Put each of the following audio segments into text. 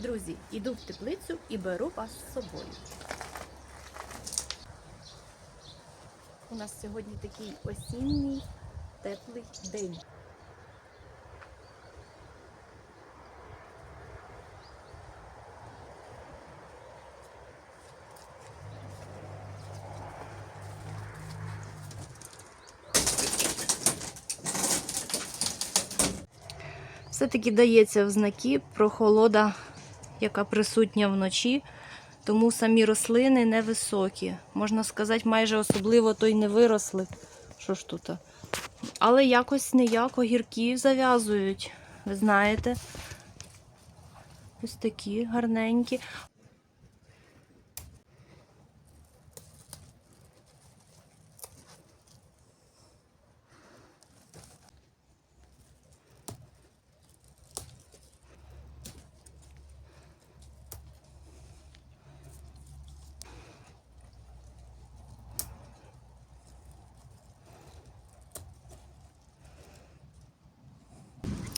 Друзі, іду в теплицю і беру вас з собою. У нас сьогодні такий осінній теплий день. Все-таки дається в знаки прохолода, яка присутня вночі, тому самі рослини невисокі. Можна сказати, майже особливо то й не виросли. Що ж тут? Але якось ніяко гірки зав'язують. Ви знаєте. Ось такі гарненькі.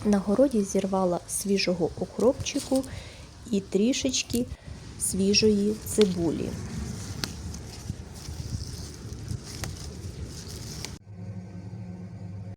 На городі зірвала свіжого окропчику і трішечки свіжої цибулі.